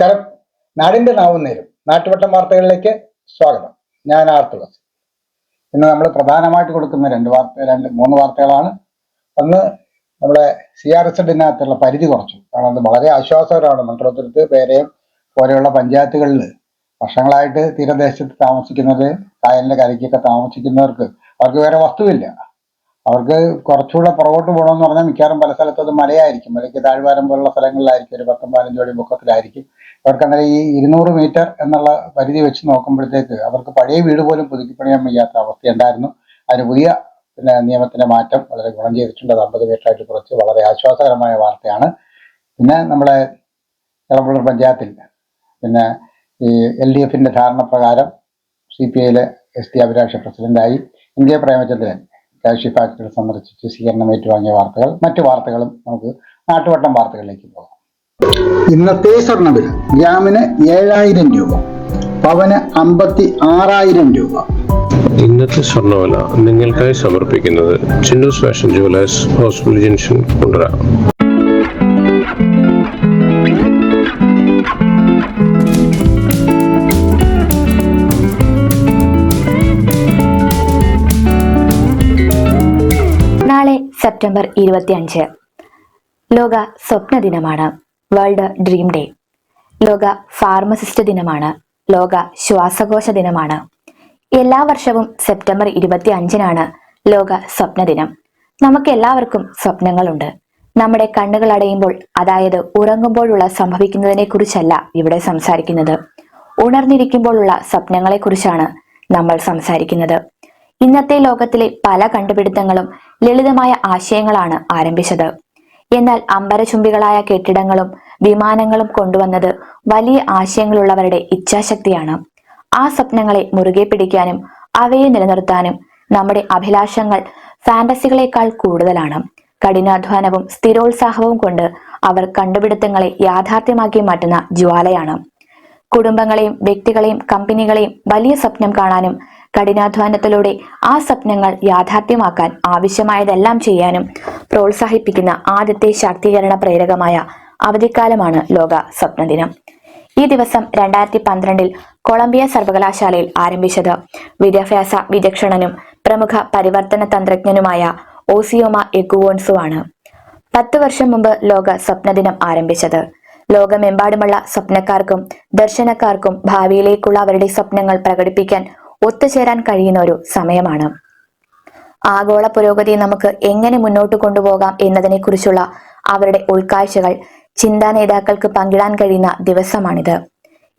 നമസ്കാരം. നാടിന്റെ നാവും നേരും നാട്ടുവട്ടം വാർത്തകളിലേക്ക് സ്വാഗതം. ഞാൻ ആർ തുളസി. ഇന്ന് നമ്മൾ പ്രധാനമായിട്ട് കൊടുക്കുന്ന രണ്ട് വാർത്ത രണ്ട് മൂന്ന് വാർത്തകളാണ്. ഒന്ന് നമ്മുടെ സി ആർ എസ് എഡിനകത്തുള്ള പരിധി കുറച്ചു. കാരണം അത് വളരെ ആശ്വാസകരമാണ്. മണ്ഡലത്തിലത്ത് പേരെയും പോലെയുള്ള പഞ്ചായത്തുകളിൽ വർഷങ്ങളായിട്ട് തീരദേശത്ത് താമസിക്കുന്നത് കായലിന്റെ കരയ്ക്കൊക്കെ താമസിക്കുന്നവർക്ക് അവർക്ക് വേറെ വസ്തുവില്ല. അവർക്ക് കുറച്ചുകൂടെ പുറകോട്ട് പോകണമെന്ന് പറഞ്ഞാൽ മിക്കവാറും പല സ്ഥലത്തും അത് മലയായിരിക്കും. മലയ്ക്ക് താഴ്വാരം പോലുള്ള സ്ഥലങ്ങളിലായിരിക്കും ഒരു പത്തും പതിനഞ്ച് അടി പൊക്കത്തിലായിരിക്കും. അവർക്ക് അങ്ങനെ ഈ ഇരുന്നൂറ് മീറ്റർ എന്നുള്ള പരിധി വെച്ച് നോക്കുമ്പോഴത്തേക്ക് അവർക്ക് പഴയ വീട് പോലും പുതുക്കി പണിയാൻ വയ്യാത്ത അവസ്ഥയുണ്ടായിരുന്നു. അതിന് പുതിയ പിന്നെ നിയമത്തിന്റെ മാറ്റം വളരെ ഗുണം ചെയ്തിട്ടുണ്ട്. അത് അമ്പത് മീറ്ററായിട്ട് കുറച്ച് വളരെ ആശ്വാസകരമായ വാർത്തയാണ്. പിന്നെ നമ്മുടെ ഇളമ്പള്ളൂർ പഞ്ചായത്തിൽ പിന്നെ ഈ എൽ ഡി എഫിന്റെ ധാരണ പ്രകാരം സി പി ഐയിലെ എസ് ടി അഭിലാഷ പ്രസിഡന്റായി. M K Premachandran cashew factory സന്ദർശിച്ച് സ്വീകരണം ഏറ്റുവാങ്ങിയ വാർത്തകൾ. മറ്റു വാർത്തകളും നമുക്ക് നാട്ടുവട്ടം വാർത്തകളിലേക്ക് പോകാം. ഇന്നത്തെ സ്വർണവില ഗ്രാമിന് ഏഴായിരം രൂപ പവന് അമ്പത്തി ആറായിരം രൂപ. ഇന്നത്തെ സ്വർണവില നിങ്ങൾക്കായി സമർപ്പിക്കുന്നത് Chinnus fashion jewellers hospital junction Kundara. September ഇരുപത്തിയഞ്ച്. ലോക സ്വപ്ന ദിനമാണ്. World dream day. ലോക ഫാർമസിസ്റ്റ് ദിനമാണ്. ലോക ശ്വാസകോശ ദിനമാണ്. എല്ലാ വർഷവും സെപ്റ്റംബർ ഇരുപത്തി അഞ്ചിനാണ് ലോക സ്വപ്ന ദിനം. നമുക്ക് എല്ലാവർക്കും സ്വപ്നങ്ങളുണ്ട്. നമ്മുടെ കണ്ണുകൾ അടയുമ്പോൾ അതായത് ഉറങ്ങുമ്പോഴുള്ള സംഭവിക്കുന്നതിനെ കുറിച്ചല്ല ഇവിടെ സംസാരിക്കുന്നത്. ഉണർന്നിരിക്കുമ്പോഴുള്ള സ്വപ്നങ്ങളെ കുറിച്ചാണ് നമ്മൾ സംസാരിക്കുന്നത്. ഇന്നത്തെ ലോകത്തിലെ പല കണ്ടുപിടുത്തങ്ങളും ലളിതമായ ആശയങ്ങളാണ് ആരംഭിച്ചത്. എന്നാൽ അമ്പരചുംബികളായ കെട്ടിടങ്ങളും വിമാനങ്ങളും കൊണ്ടുവന്നത് വലിയ ആശയങ്ങളുള്ളവരുടെ ഇച്ഛാശക്തിയാണ്. ആ സ്വപ്നങ്ങളെ മുറുകെ പിടിക്കാനും അവയെ നിലനിർത്താനും നമ്മുടെ അഭിലാഷങ്ങൾ ഫാന്റസികളെക്കാൾ കൂടുതലാണ്. കഠിനാധ്വാനവും സ്ഥിരോത്സാഹവും കൊണ്ട് അവർ കണ്ടുപിടുത്തങ്ങളെ യാഥാർത്ഥ്യമാക്കി മാറ്റുന്ന ജ്വാലയാണ്. കുടുംബങ്ങളെയും വ്യക്തികളെയും കമ്പനികളെയും വലിയ സ്വപ്നം കാണാനും കഠിനാധ്വാനത്തിലൂടെ ആ സ്വപ്നങ്ങൾ യാഥാർത്ഥ്യമാക്കാൻ ആവശ്യമായതെല്ലാം ചെയ്യാനും പ്രോത്സാഹിപ്പിക്കുന്ന ആദ്യത്തെ ശാക്തീകരണ പ്രേരകമായ അവധിക്കാലമാണ് ലോക സ്വപ്നദിനം. ഈ ദിവസം രണ്ടായിരത്തി പന്ത്രണ്ടിൽ കൊളംബിയ സർവകലാശാലയിൽ ആരംഭിച്ചത് വിദ്യാഭ്യാസ വിചക്ഷണനും പ്രമുഖ പരിവർത്തന തന്ത്രജ്ഞനുമായ ഓസിയോമ എഗുവോൺസു ആണ് പത്ത് വർഷം മുമ്പ് ലോക സ്വപ്നദിനം ആരംഭിച്ചത്. ലോകമെമ്പാടുമുള്ള സ്വപ്നക്കാർക്കും ദർശനക്കാർക്കും ഭാവിയിലേക്കുള്ള അവരുടെ സ്വപ്നങ്ങൾ പ്രകടിപ്പിക്കാൻ ഒത്തുചേരാൻ കഴിയുന്ന ഒരു സമയമാണ്. ആഗോള പുരോഗതി നമുക്ക് എങ്ങനെ മുന്നോട്ട് കൊണ്ടുപോകാം എന്നതിനെക്കുറിച്ചുള്ള അവരുടെ ഉൾക്കാഴ്ചകൾ ചിന്താ നേതാക്കൾക്ക് പങ്കിടാൻ കഴിയുന്ന ദിവസമാണിത്.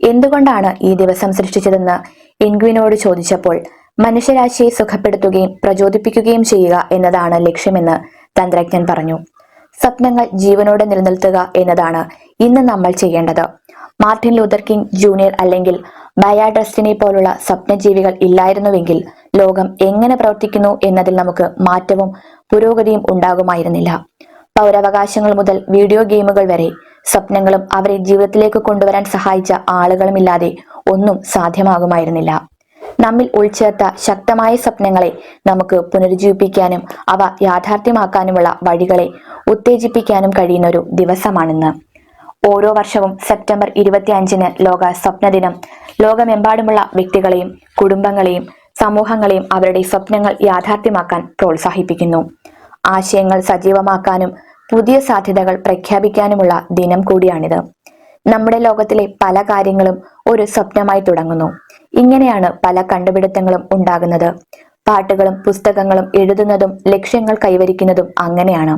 എന്തുകൊണ്ടാണ് ഈ ദിവസം സൃഷ്ടിച്ചതെന്ന് ഇൻഗ്വിനോട് ചോദിച്ചപ്പോൾ മനുഷ്യരാശിയെ സുഖപ്പെടുത്തുകയും പ്രചോദിപ്പിക്കുകയും ചെയ്യുക എന്നതാണ് ലക്ഷ്യമെന്ന് തന്ത്രജ്ഞൻ പറഞ്ഞു. സ്വപ്നങ്ങൾ ജീവനോടെ നിലനിർത്തുക എന്നതാണ് ഇന്ന് നമ്മൾ ചെയ്യേണ്ടത്. മാർട്ടിൻ ലൂതർ കിങ് ജൂനിയർ അല്ലെങ്കിൽ ബയാഡ്രസ്റ്റിനെ പോലുള്ള സ്വപ്നജീവികൾ ഇല്ലായിരുന്നുവെങ്കിൽ ലോകം എങ്ങനെ പ്രവർത്തിക്കുന്നു എന്നതിൽ നമുക്ക് മാറ്റവും പുരോഗതിയും ഉണ്ടാകുമായിരുന്നില്ല. പൗരാവകാശങ്ങൾ മുതൽ വീഡിയോ ഗെയിമുകൾ വരെ സ്വപ്നങ്ങളും അവരെ ജീവിതത്തിലേക്ക് കൊണ്ടുവരാൻ സഹായിച്ച ആളുകളുമില്ലാതെ ഒന്നും സാധ്യമാകുമായിരുന്നില്ല. നമ്മിൽ ഉൾച്ചേർത്ത ശക്തമായ സ്വപ്നങ്ങളെ നമുക്ക് പുനരുജ്ജീവിപ്പിക്കാനും അവ യാഥാർത്ഥ്യമാക്കാനുമുള്ള വഴികളെ ഉത്തേജിപ്പിക്കാനും കഴിയുന്ന ഒരു ദിവസമാണിന്ന്. ഓരോ വർഷവും സെപ്റ്റംബർ ഇരുപത്തി അഞ്ചിന് ലോക സ്വപ്ന ദിനം ലോകമെമ്പാടുമുള്ള വ്യക്തികളെയും കുടുംബങ്ങളെയും സമൂഹങ്ങളെയും അവരുടെ സ്വപ്നങ്ങൾ യാഥാർത്ഥ്യമാക്കാൻ പ്രോത്സാഹിപ്പിക്കുന്നു. ആശയങ്ങൾ സജീവമാക്കാനും പുതിയ സാധ്യതകൾ പ്രഖ്യാപിക്കാനുമുള്ള ദിനം കൂടിയാണിത്. നമ്മുടെ ലോകത്തിലെ പല കാര്യങ്ങളും ഒരു സ്വപ്നമായി തുടങ്ങുന്നു. ഇങ്ങനെയാണ് പല കണ്ടുപിടുത്തങ്ങളും ഉണ്ടാകുന്നത്. പാട്ടുകളും പുസ്തകങ്ങളും എഴുതുന്നതും ലക്ഷ്യങ്ങൾ കൈവരിക്കുന്നതും അങ്ങനെയാണ്.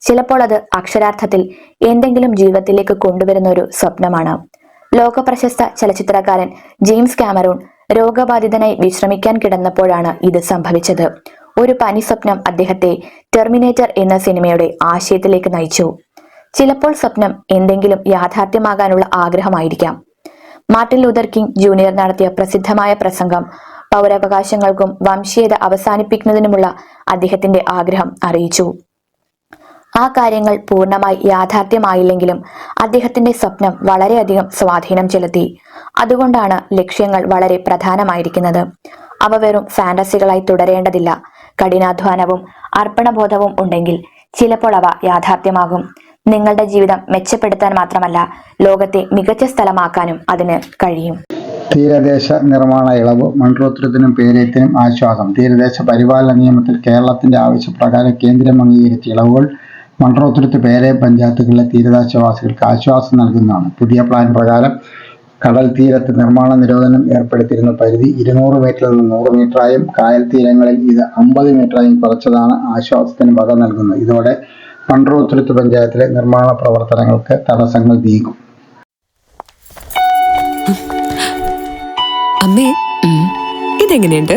ചിലപ്പോൾ അത് അക്ഷരാർത്ഥത്തിൽ എന്തെങ്കിലും ജീവിതത്തിലേക്ക് കൊണ്ടുവരുന്ന ഒരു സ്വപ്നമാണ്. ലോക പ്രശസ്ത ചലച്ചിത്രകാരൻ ജെയിംസ് കാമറൂൺ രോഗബാധിതനായി വിശ്രമിക്കാൻ കിടന്നപ്പോഴാണ് ഇത് സംഭവിച്ചത്. ഒരു പനി സ്വപ്നം അദ്ദേഹത്തെ ടെർമിനേറ്റർ എന്ന സിനിമയുടെ ആശയത്തിലേക്ക് നയിച്ചു. ചിലപ്പോൾ സ്വപ്നം എന്തെങ്കിലും യാഥാർത്ഥ്യമാകാനുള്ള ആഗ്രഹമായിരിക്കാം. മാർട്ടിൻ ലൂതർ കിങ് ജൂനിയർ നടത്തിയ പ്രസിദ്ധമായ പ്രസംഗം പൗരാവകാശങ്ങൾക്കും വംശീയത അവസാനിപ്പിക്കുന്നതിനുമുള്ള അദ്ദേഹത്തിന്റെ ആഗ്രഹം അറിയിച്ചു. ആ കാര്യങ്ങൾ പൂർണമായി യാഥാർത്ഥ്യമായില്ലെങ്കിലും അദ്ദേഹത്തിന്റെ സ്വപ്നം വളരെയധികം സ്വാധീനം ചെലുത്തി. അതുകൊണ്ടാണ് ലക്ഷ്യങ്ങൾ വളരെ പ്രധാനമായിരിക്കുന്നത്. അവ വെറും ഫാന്റസികളായി തുടരേണ്ടതില്ല. കഠിനാധ്വാനവും അർപ്പണബോധവും ഉണ്ടെങ്കിൽ ചിലപ്പോൾ അവ യാഥാർത്ഥ്യമാകും. നിങ്ങളുടെ ജീവിതം മെച്ചപ്പെടുത്താൻ മാത്രമല്ല ലോകത്തെ മികച്ച സ്ഥലമാക്കാനും അതിന് കഴിയും. തീരദേശ നിർമ്മാണ ഇളവ് മൺറോത്രത്തിനും പേരേറ്റിനും ആശ്വാസം. തീരദേശ പരിപാലന നിയമത്തിൽ കേരളത്തിന്റെ ആവശ്യപ്രകാരം കേന്ദ്രം അംഗീകരിച്ച ഇളവുകൾ മൺട്രോത്തുരുത്ത് പേരെ പഞ്ചായത്തുകളിലെ തീരദേശവാസികൾക്ക് ആശ്വാസം നൽകുന്നതാണ്. പുതിയ പ്ലാൻ പ്രകാരം കടൽ തീരത്ത് നിർമ്മാണ നിരോധനം ഏർപ്പെടുത്തിയിരുന്ന പരിധി ഇരുന്നൂറ് മീറ്ററിൽ നിന്ന് നൂറ് മീറ്ററായും കായൽ തീരങ്ങളിൽ ഇത് അമ്പത് മീറ്ററായും കുറച്ചതാണ് ആശ്വാസത്തിന് വക നൽകുന്നത്. ഇതോടെ മൺറോത്തുരുത്ത് പഞ്ചായത്തിലെ നിർമ്മാണ പ്രവർത്തനങ്ങൾക്ക് തടസ്സങ്ങൾ നീങ്ങും. അമ്മേ ഇതെങ്ങനെയുണ്ട്?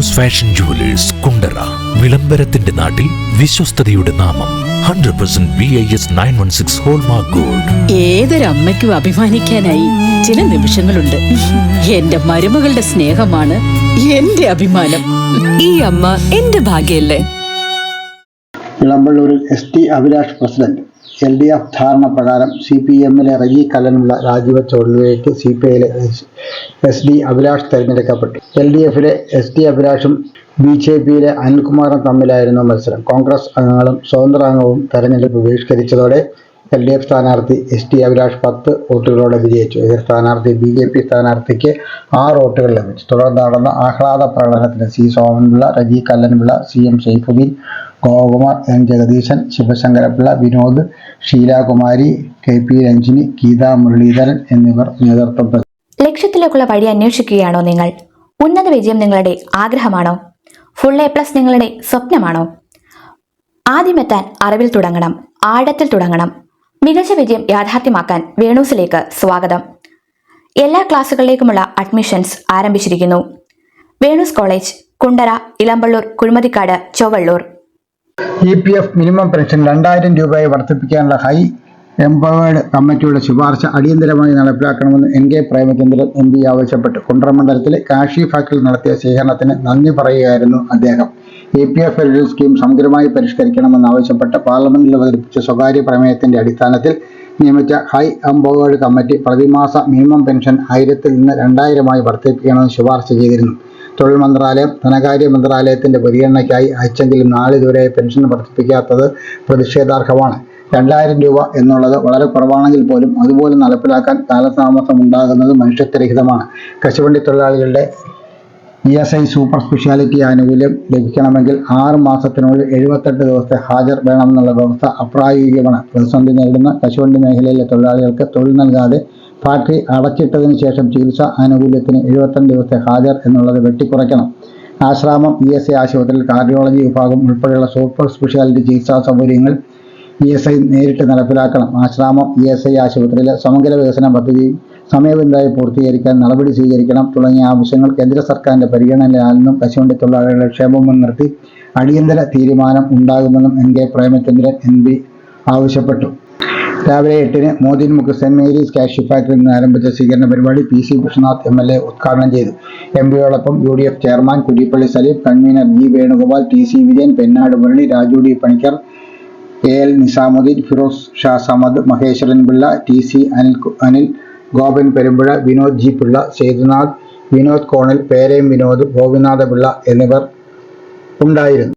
Chinnus fashion jewellers Kundara വിളംബരത്തിന്റെ നാട്ടിൽ വിശ്വസ്തയുടെ നാമം. Hundred percent B I S nine one six hallmark gold ഏതൊരമ്മയ്ക്കും അഭിമാനിക്കാനായി ചില നിമിഷങ്ങളുണ്ട്. എന്റെ മരുമകളുടെ സ്നേഹമാണ് എന്റെ അഭിമാനം. ഈ അമ്മ എന്റെ ഭാഗ്യല്ലേ? വിളമ്പള്ളൂരിൽ S T Abhilash president. L D F ധാരണ പ്രകാരം സി പി എമ്മിലെ റജി കലനുള്ള രാജിവെച്ച ഒഴിവിലേക്ക് സി പി ഐയിലെ എസ് ഡി അഭിലാഷ് തെരഞ്ഞെടുക്കപ്പെട്ടു. എൽ ഡി എഫിലെ എസ് ഡി അഭിലാഷും ബി ജെ പിയിലെ അനിൽകുമാറും തമ്മിലായിരുന്നു മത്സരം. കോൺഗ്രസ് അംഗങ്ങളും സ്വതന്ത്ര അംഗവും തെരഞ്ഞെടുപ്പ് ബഹിഷ്കരിച്ചതോടെ എൽ ഡി എഫ് സ്ഥാനാർത്ഥി എസ് ടി അഭിലാഷ് പത്ത് വോട്ടുകളോടെ വിജയിച്ചു. എതിർ സ്ഥാനാർത്ഥി ബി ജെ പി സ്ഥാനാർത്ഥിക്ക് ആറ് വോട്ടുകൾ ലഭിച്ചു. തുടർന്ന് നടന്ന ആഹ്ലാദ പ്രകടനത്തിന് C Somanpillai Reji Kallanpillai C M Shaifuddeen Gopakumar N. Jagadeesan Sivasankarapillai Vinod Sheelakumari K. P. Ranjini Geetha Muraleedharan എന്നിവർ നേതൃത്വം. ലക്ഷ്യത്തിലേക്കുള്ള വഴി അന്വേഷിക്കുകയാണോ നിങ്ങൾ? ഉന്നത വിജയം നിങ്ങളുടെ ആഗ്രഹമാണോ? ഫുൾ എ പ്ലസ് നിങ്ങളുടെ സ്വപ്നമാണോ? ആദ്യമെത്താൻ അറിവിൽ തുടങ്ങണം ആഴത്തിൽ തുടങ്ങണം. മികച്ച വിജയം യാഥാർത്ഥ്യമാക്കാൻ വേണൂസിലേക്ക് സ്വാഗതം. എല്ലാ ക്ലാസ്സുകളിലേക്കുമുള്ള അഡ്മിഷൻസ് ആരംഭിച്ചിരിക്കുന്നു. Venus college Kundara Elampalloor Kuzhimathicadu Chovvalloor. E P F minimum pension രണ്ടായിരം രൂപയായി വർദ്ധിപ്പിക്കാനുള്ള ഹൈ എംപവേർഡ് കമ്മിറ്റിയുടെ ശുപാർശ അടിയന്തരമായി നടപ്പിലാക്കണമെന്ന് N K Premachandran M P ആവശ്യപ്പെട്ടു. കുണ്ട്ര മണ്ഡലത്തിലെ കാഷി ഫാക്കിൽ നടത്തിയ സ്വീകരണത്തിന് നന്ദി പറയുകയായിരുന്നു അദ്ദേഹം. E P F L scheme സമഗ്രമായി പരിഷ്കരിക്കണമെന്നാവശ്യപ്പെട്ട് പാർലമെന്റിൽ അവതരിപ്പിച്ച സ്വകാര്യ പ്രമേയത്തിന്റെ അടിസ്ഥാനത്തിൽ നിയമിച്ച ഹൈ എംപവേർഡ് കമ്മിറ്റി പ്രതിമാസ മിനിമം പെൻഷൻ ആയിരത്തിൽ നിന്ന് രണ്ടായിരമായി വർദ്ധിപ്പിക്കണമെന്ന് ശുപാർശ ചെയ്തിരുന്നു. തൊഴിൽ മന്ത്രാലയം ധനകാര്യ മന്ത്രാലയത്തിന്റെ പരിഗണനയ്ക്കായി അയച്ചെങ്കിലും നാളിതുവരെ പെൻഷൻ വർദ്ധിപ്പിക്കാത്തത് പ്രതിഷേധാർഹമാണ്. രണ്ടായിരം രൂപ എന്നുള്ളത് വളരെ കുറവാണെങ്കിൽ പോലും അതുപോലെ നടപ്പിലാക്കാൻ കാലതാമസം ഉണ്ടാകുന്നത് മനുഷ്യത്വരഹിതമാണ് കശുവണ്ടി തൊഴിലാളികളുടെ E S I super speciality ആനുകൂല്യം ലഭിക്കണമെങ്കിൽ ആറ് മാസത്തിനുള്ളിൽ എഴുപത്തെട്ട് ദിവസത്തെ ഹാജർ വേണമെന്നുള്ള വ്യവസ്ഥ അപ്രായോഗികമാണ്. പ്രതിസന്ധി നേരിടുന്ന കശുവണ്ടി മേഖലയിലെ തൊഴിലാളികൾക്ക് തൊഴിൽ നൽകാതെ ഫാക്ടറി അടച്ചിട്ടതിന് ശേഷം ചികിത്സാ ആനുകൂല്യത്തിന് എഴുപത്തിരണ്ട് ദിവസത്തെ ഹാജർ എന്നുള്ളത് വെട്ടിക്കുറയ്ക്കണം. ആശ്രാമം ഇ എസ് ഐ ആശുപത്രിയിൽ കാർഡിയോളജി വിഭാഗം ഉൾപ്പെടെയുള്ള സൂപ്പർ സ്പെഷ്യാലിറ്റി ചികിത്സാ സൗകര്യങ്ങൾ ഇ എസ് ഐ നേരിട്ട് നടപ്പിലാക്കണം. ആശ്രാമം ഇ എസ് ഐ ആശുപത്രിയിലെ സമഗ്ര വികസന പദ്ധതി സമയബന്ധമായി പൂർത്തീകരിക്കാൻ നടപടി സ്വീകരിക്കണം തുടങ്ങിയ ആവശ്യങ്ങൾ കേന്ദ്ര സർക്കാരിന്റെ പരിഗണനയിലാണെന്നും കശുവണ്ടി തൊഴിലാളികളുടെ ക്ഷേമം മുൻനിർത്തി അടിയന്തര തീരുമാനം ഉണ്ടാകുമെന്നും N K Premachandran M P ആവശ്യപ്പെട്ടു. രാവിലെ എട്ടിന് മോദിൻമുഖ് സെന്റ് മേരീസ് കാഷ്യൂ ഫാക്ടറിൽ നിന്ന് ആരംഭിച്ച സ്വീകരണ പരിപാടി P C Viswanath M L A ഉദ്ഘാടനം ചെയ്തു. M പിയോടൊപ്പം U D F chairman Kurippally Saleem convener G Venugopal T C Vijayan Pennad Murali Raju D Panicker A L Nizamudeen Firoz Shah Samad Maheswaran Pillai T C Anil Anil Gopan Perumpuzha Vinod G Pillai Sethunath Vinod Konal Perayam Vinod Gopinatha Pillai എന്നിവർ ഉണ്ടായിരുന്നു.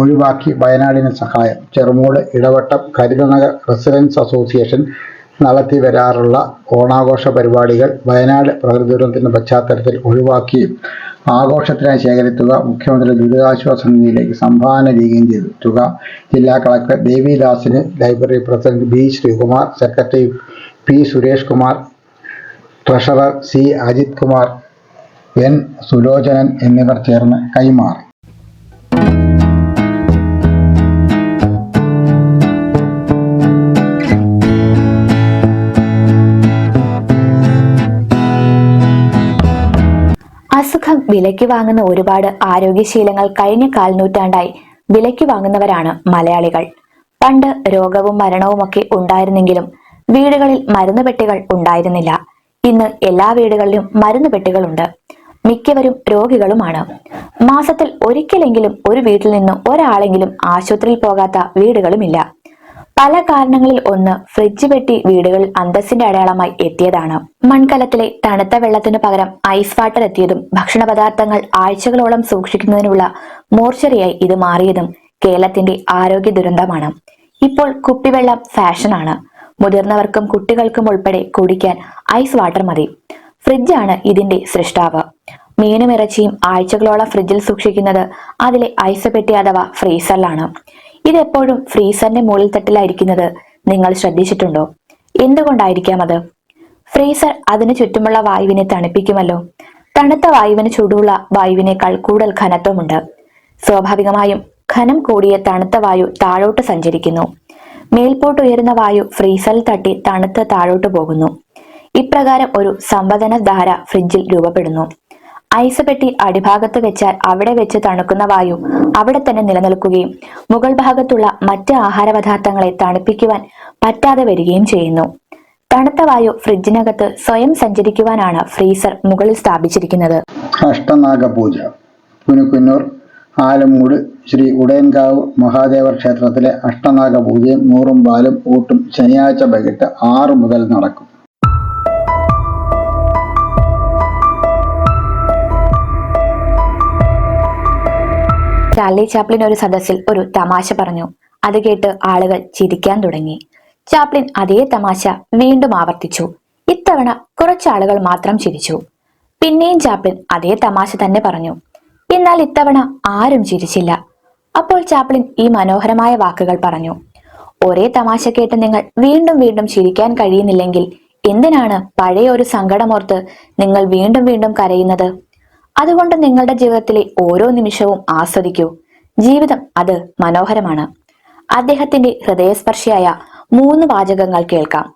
ഒഴിവാക്കി വയനാടിന് സഹായം. Cherumoodu Idavattam Karuthanagar residence association നടത്തി വരാറുള്ള ഓണാഘോഷ പരിപാടികൾ വയനാട് പ്രകൃതി ദുരന്തത്തിന്റെ പശ്ചാത്തലത്തിൽ ഒഴിവാക്കിയും ആഘോഷത്തിനായി ശേഖരിത്തുക മുഖ്യമന്ത്രി ദുരിതാശ്വാസ നിധിയിലേക്ക് സംഭാവന ചെയ്യുകയും ചെയ്തു. തുക ജില്ലാ collector ദേവിദാസിന് library president B Sreekumar secretary P Suresh Kumar treasurer C Ajith Kumar N Sulochanan എന്നിവർ ചേർന്ന് കൈമാറി. അസുഖം വിലയ്ക്ക് വാങ്ങുന്ന ഒരുപാട് ആരോഗ്യശീലങ്ങൾ കഴിഞ്ഞ കാൽനൂറ്റാണ്ടായി വിലയ്ക്ക് വാങ്ങുന്നവരാണ് മലയാളികൾ. പണ്ട് രോഗവും മരണവുമൊക്കെ ഉണ്ടായിരുന്നെങ്കിലും വീടുകളിൽ മരുന്ന് പെട്ടികൾ ഉണ്ടായിരുന്നില്ല. ഇന്ന് എല്ലാ വീടുകളിലും മരുന്ന് പെട്ടികളുണ്ട്. മിക്കവരും രോഗികളുമാണ്. മാസത്തിൽ ഒരിക്കലെങ്കിലും ഒരു വീട്ടിൽ നിന്ന് ഒരാളെങ്കിലും ആശുപത്രിയിൽ പോകാത്ത വീടുകളുമില്ല. പല കാരണങ്ങളിൽ ഒന്ന് ഫ്രിഡ്ജ് വെട്ടി വീടുകളിൽ അന്തസ്സിന്റെ അടയാളമായി എത്തിയതാണ്. മൺകലത്തിലെ തണുത്ത വെള്ളത്തിനു പകരം ഐസ് വാട്ടർ എത്തിയതും ഭക്ഷണ പദാർത്ഥങ്ങൾ ആഴ്ചകളോളം സൂക്ഷിക്കുന്നതിനുള്ള മോർച്ചറിയായി ഇത് മാറിയതും കേരളത്തിന്റെ ആരോഗ്യ ദുരന്തമാണ്. ഇപ്പോൾ കുപ്പിവെള്ളം ഫാഷനാണ്. മുതിർന്നവർക്കും കുട്ടികൾക്കും ഉൾപ്പെടെ കുടിക്കാൻ ഐസ് വാട്ടർ മതി. ഫ്രിഡ്ജാണ് ഇതിന്റെ സൃഷ്ടാവ്. മീനും ഇറച്ചിയും ആഴ്ചകളോളം ഫ്രിഡ്ജിൽ സൂക്ഷിക്കുന്നത് അതിലെ ഐസ് പെട്ടി അഥവാ ഫ്രീസറിലാണ്. ഇതെപ്പോഴും ഫ്രീസറിന്റെ മുകളിൽ തട്ടിലായിരിക്കുന്നത് നിങ്ങൾ ശ്രദ്ധിച്ചിട്ടുണ്ടോ? എന്തുകൊണ്ടായിരിക്കാം അത്? ഫ്രീസർ അതിനു ചുറ്റുമുള്ള വായുവിനെ തണുപ്പിക്കുമല്ലോ. തണുത്ത വായുവിന് ചൂടുള്ള വായുവിനേക്കാൾ കൂടുതൽ ഘനത്വമുണ്ട്. സ്വാഭാവികമായും ഘനം കൂടിയ തണുത്ത വായു താഴോട്ട് സഞ്ചരിക്കുന്നു. മേൽപോട്ട് ഉയരുന്ന വായു ഫ്രീസറിൽ തട്ടി തണുത്ത് താഴോട്ട് പോകുന്നു. ഇപ്രകാരം ഒരു സംവദന ധാര ഫ്രിഡ്ജിൽ രൂപപ്പെടുന്നു. ഐസ് പെട്ടി അടിഭാഗത്ത് വെച്ചാൽ അവിടെ വെച്ച് തണുക്കുന്ന വായു അവിടെ തന്നെ നിലനിൽക്കുകയും മുകൾ ഭാഗത്തുള്ള മറ്റ് ആഹാര പദാർത്ഥങ്ങളെ തണുപ്പിക്കുവാൻ പറ്റാതെ വരികയും ചെയ്യുന്നു. തണുത്ത വായു ഫ്രിഡ്ജിനകത്ത് സ്വയം സഞ്ചരിക്കുവാനാണ് ഫ്രീസർ മുകളിൽ സ്ഥാപിച്ചിരിക്കുന്നത്. അഷ്ടനാഗപൂജ പുനുക്കുന്നൂർ ആലമൂട് ശ്രീ ഉടയൻകാവ് മഹാദേവ ക്ഷേത്രത്തിലെ അഷ്ടനാഗപൂജയും നൂറും പാലും ഊട്ടും ശനിയാഴ്ച വൈകിട്ട് ആറ് മുതൽ നടക്കും. ചാർലി ചാപ്ലിൻ ഒരു സദസ്സിൽ ഒരു തമാശ പറഞ്ഞു. അത് കേട്ട് ആളുകൾ ചിരിക്കാൻ തുടങ്ങി. ചാപ്ലിൻ അതേ തമാശ വീണ്ടും ആവർത്തിച്ചു. ഇത്തവണ കുറച്ചാളുകൾ മാത്രം ചിരിച്ചു. പിന്നെയും ചാപ്ലിൻ അതേ തമാശ തന്നെ പറഞ്ഞു. എന്നാൽ ഇത്തവണ ആരും ചിരിച്ചില്ല. അപ്പോൾ ചാപ്ലിൻ ഈ മനോഹരമായ വാക്കുകൾ പറഞ്ഞു. ഒരേ തമാശ കേട്ട് നിങ്ങൾ വീണ്ടും വീണ്ടും ചിരിക്കാൻ കഴിയുന്നില്ലെങ്കിൽ എന്തിനാണ് പഴയ ഒരു സങ്കടമോർത്ത് നിങ്ങൾ വീണ്ടും വീണ്ടും കരയുന്നത്? അതുകൊണ്ട് നിങ്ങളുടെ ജീവിതത്തിലെ ഓരോ നിമിഷവും ആസ്വദിക്കൂ. ജീവിതം അത് മനോഹരമാണ്. അദ്ദേഹത്തിന്റെ ഹൃദയസ്പർശിയായ മൂന്ന് വാചകങ്ങൾ കേൾക്കാം.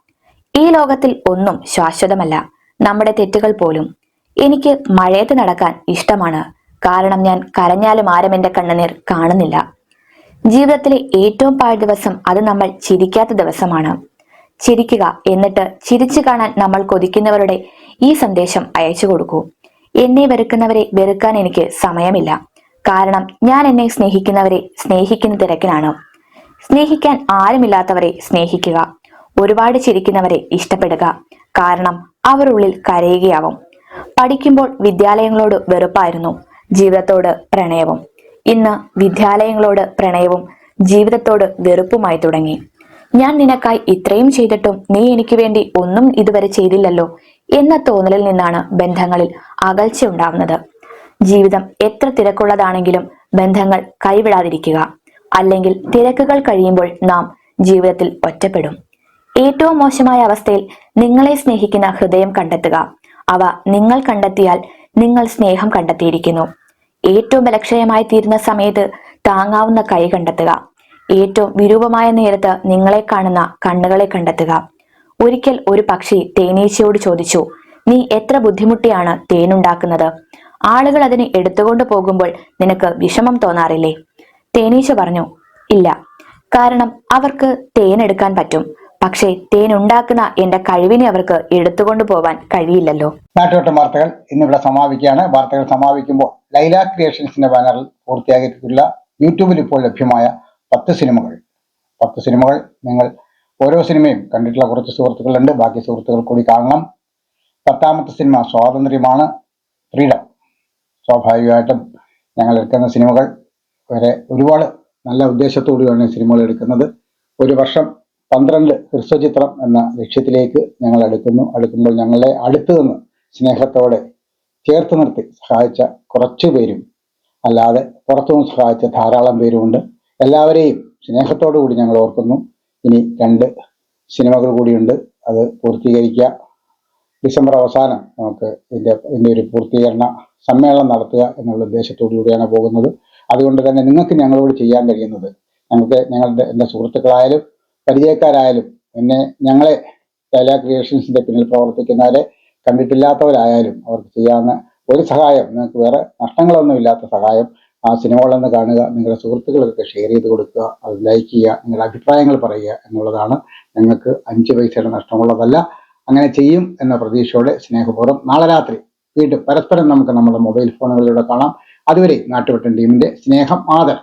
ഈ ലോകത്തിൽ ഒന്നും ശാശ്വതമല്ല. നമ്മുടെ തെറ്റുകൾ പോലും. എനിക്ക് മഴയത്ത് നടക്കാൻ ഇഷ്ടമാണ്. കാരണം ഞാൻ കരഞ്ഞാലും ആരും എന്റെ കണ്ണുനീർ കാണുന്നില്ല. ജീവിതത്തിലെ ഏറ്റവും പാഴ് ദിവസം അത് നമ്മൾ ചിരിക്കാത്ത ദിവസമാണ്. ചിരിക്കുക എന്നിട്ട് ചിരിച്ചു കാണാൻ നമ്മൾ കൊതിക്കുന്നവരുടെ ഈ സന്ദേശം അയച്ചു കൊടുക്കൂ. എന്നെ വെറുക്കുന്നവരെ വെറുക്കാൻ എനിക്ക് സമയമില്ല. കാരണം ഞാൻ എന്നെ സ്നേഹിക്കുന്നവരെ സ്നേഹിക്കുന്ന തിരക്കിലാണ്. സ്നേഹിക്കാൻ ആരുമില്ലാത്തവരെ സ്നേഹിക്കുക. ഒരുപാട് ചിരിക്കുന്നവരെ ഇഷ്ടപ്പെടുക. കാരണം അവർ ഉള്ളിൽ കരയുകയാവും. പഠിക്കുമ്പോൾ വിദ്യാലയങ്ങളോട് വെറുപ്പായിരുന്നു. ജീവിതത്തോട് പ്രണയവും. ഇന്ന് വിദ്യാലയങ്ങളോട് പ്രണയവും ജീവിതത്തോട് വെറുപ്പുമായി തുടങ്ങി. ഞാൻ നിനക്കായി ഇത്രയും ചെയ്തിട്ടും നീ എനിക്ക് വേണ്ടി ഒന്നും ഇതുവരെ ചെയ്തില്ലല്ലോ. എന്ന തോന്നലിൽ നിന്നാണ് ബന്ധങ്ങളിൽ അകൽച്ച ഉണ്ടാവുന്നത് ജീവിതം എത്ര തിരക്കുള്ളതാണെങ്കിലും ബന്ധങ്ങൾ കൈവിടാതിരിക്കുക അല്ലെങ്കിൽ തിരക്കുകൾ കഴിയുമ്പോൾ നാം ജീവിതത്തിൽ ഒറ്റപ്പെടും. ഏറ്റവും മോശമായ അവസ്ഥയിൽ നിങ്ങളെ സ്നേഹിക്കുന്ന ഹൃദയം കണ്ടെത്തുക. അവ നിങ്ങൾ കണ്ടെത്തിയാൽ നിങ്ങൾ സ്നേഹം കണ്ടെത്തിയിരിക്കുന്നു. ഏറ്റവും ബലക്ഷയമായി തീരുന്ന സമയത്ത് താങ്ങാവുന്ന കൈ കണ്ടെത്തുക. ഏറ്റവും വിരൂപമായ നേരത്ത് നിങ്ങളെ കാണുന്ന കണ്ണുകളെ കണ്ടെത്തുക. ഒരിക്കൽ ഒരു പക്ഷി തേനീച്ചയോട് ചോദിച്ചു നീ എത്ര ബുദ്ധിമുട്ടിയാണ് തേനുണ്ടാക്കുന്നത്? ആളുകൾ അതിനെ എടുത്തുകൊണ്ട് പോകുമ്പോൾ നിനക്ക് വിഷമം തോന്നാറില്ലേ? തേനീച്ച പറഞ്ഞു ഇല്ല. കാരണം അവർക്ക് തേനെടുക്കാൻ പറ്റും. പക്ഷേ തേനുണ്ടാക്കുന്ന എന്റെ കഴിവിനെ അവർക്ക് എടുത്തുകൊണ്ട് പോവാൻ കഴിയില്ലല്ലോ. നാട്ടുവട്ടം വാർത്തകൾ ഇന്നിവിടെ സമാപിക്കുകയാണ്. വാർത്തകൾ സമാപിക്കുമ്പോൾ ലൈല ക്രിയേഷൻസിന്റെ ബാനറിൽ പൂർത്തിയാക്കിയിട്ടുള്ള യൂട്യൂബിൽ ഇപ്പോൾ ലഭ്യമായ പത്ത് സിനിമകൾ. പത്ത് സിനിമകൾ നിങ്ങൾ ഓരോ സിനിമയും കണ്ടിട്ടുള്ള കുറച്ച് സുഹൃത്തുക്കളുണ്ട്. ബാക്കി സുഹൃത്തുക്കൾ കൂടി കാണണം. പത്താമത്തെ സിനിമ സ്വാതന്ത്ര്യമാണ്. ഫ്രീഡം സ്വാഭാവികമായിട്ടും ഞങ്ങൾ എടുക്കുന്ന സിനിമകൾ വരെ ഒരുപാട് നല്ല ഉദ്ദേശത്തോടുകൂടിയാണ് ഈ സിനിമകൾ എടുക്കുന്നത്. ഒരു വർഷം പന്ത്രണ്ട് ഹ്രസ്വചിത്രം എന്ന ലക്ഷ്യത്തിലേക്ക് ഞങ്ങൾ അടുക്കുന്നു അടുക്കുമ്പോൾ ഞങ്ങളെ അടുത്തു നിന്ന് സ്നേഹത്തോടെ ചേർത്ത് നിർത്തി സഹായിച്ച കുറച്ചു പേരും അല്ലാതെ പുറത്തുനിന്ന് സഹായിച്ച ധാരാളം പേരുമുണ്ട്. എല്ലാവരെയും സ്നേഹത്തോടു കൂടി ഞങ്ങൾ ഓർക്കുന്നു. ഇനി രണ്ട് സിനിമകൾ കൂടിയുണ്ട്. അത് പൂർത്തീകരിക്കുക ഡിസംബർ അവസാനം നമുക്ക് ഇതിന്റെ ഇതിന്റെ ഒരു പൂർത്തീകരണ സമ്മേളനം നടത്തുക എന്നുള്ള ഉദ്ദേശത്തോടു കൂടിയാണ് പോകുന്നത്. അതുകൊണ്ട് തന്നെ നിങ്ങൾക്ക് ഞങ്ങളോട് ചെയ്യാൻ കഴിയുന്നത് ഞങ്ങൾക്ക് ഞങ്ങളുടെ എന്റെ സുഹൃത്തുക്കളായാലും പരിചയക്കാരായാലും എന്നെ ഞങ്ങളെ ലൈല ക്രിയേഷൻസിന്റെ പിന്നിൽ പ്രവർത്തിക്കുന്നവരെ കണ്ടിട്ടില്ലാത്തവരായാലും അവർക്ക് ചെയ്യാവുന്ന ഒരു സഹായം നിങ്ങൾക്ക് വേറെ നഷ്ടങ്ങളൊന്നും ഇല്ലാത്ത സഹായം ആ സിനിമകളൊന്ന് കാണുക നിങ്ങളുടെ സുഹൃത്തുക്കൾക്കൊക്കെ ഷെയർ ചെയ്ത് കൊടുക്കുക അത് ലൈക്ക് ചെയ്യുക നിങ്ങളുടെ അഭിപ്രായങ്ങൾ പറയുക എന്നുള്ളതാണ് ഞങ്ങൾക്ക് അഞ്ച് പൈസയുടെ നഷ്ടമുള്ളതല്ല. അങ്ങനെ ചെയ്യും എന്ന പ്രതീക്ഷയോടെ സ്നേഹപൂർവം നാളെ രാത്രി വീണ്ടും പരസ്പരം നമുക്ക് നമ്മുടെ മൊബൈൽ ഫോണുകളിലൂടെ കാണാം. അതുവരെ നാട്ടുവട്ടൻ ടീമിന്റെ സ്നേഹം ആദർ